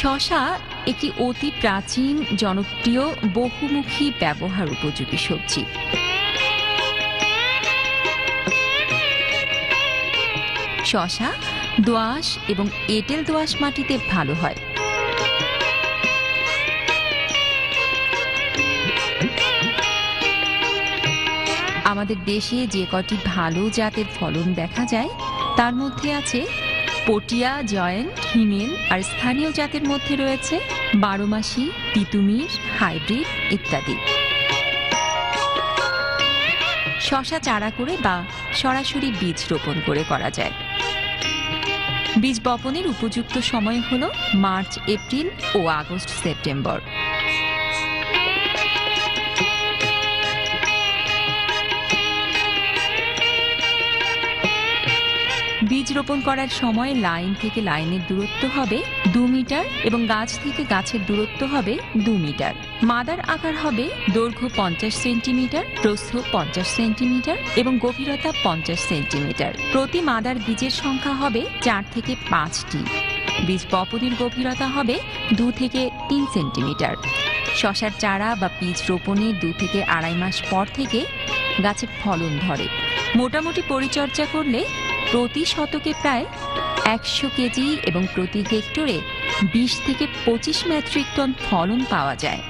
শশা একটি অতি প্রাচীন, জনপ্রিয়, বহুমুখী ব্যবহার উপযোগী সবজি। শশা, দোআঁশ এবং এঁটেল দোআঁশ মাটিতে ভালো হয়। আমাদের দেশে যে কটি ভালো জাতের ফলন দেখা যায়, তার মধ্যে আছে পটিয়া, জয়েন্ট, হিমেল আর স্থানীয় জাতের মধ্যে রয়েছে বারোমাসি, তিতুমির, হাইব্রিড ইত্যাদি। শশা চারা করে বা সরাসরি বীজ রোপণ করে করা যায়। বীজ বপনের উপযুক্ত সময় হল মার্চ, এপ্রিল ও আগস্ট, সেপ্টেম্বর। বীজ রোপণ করার সময় লাইন থেকে লাইনের দূরত্ব হবে দু মিটার এবং গাছ থেকে গাছের দূরত্ব হবে দু মিটার। মাদার আকার হবে দৈর্ঘ্য পঞ্চাশ সেন্টিমিটার, প্রস্থ পঞ্চাশ সেন্টিমিটার এবং গভীরতা পঞ্চাশ সেন্টিমিটার। প্রতি মাদার বীজের সংখ্যা হবে চার থেকে পাঁচটি। বীজ বপনের গভীরতা হবে দু থেকে তিন সেন্টিমিটার। শশার চারা বা বীজ রোপণের দু থেকে আড়াই মাস পর থেকে গাছে ফলন ধরে। মোটামুটি পরিচর্যা করলে প্রতি শতকে প্রায় একশো কেজি এবং প্রতি হেক্টরে বিশ থেকে পঁচিশ মেট্রিক টন ফলন পাওয়া যায়।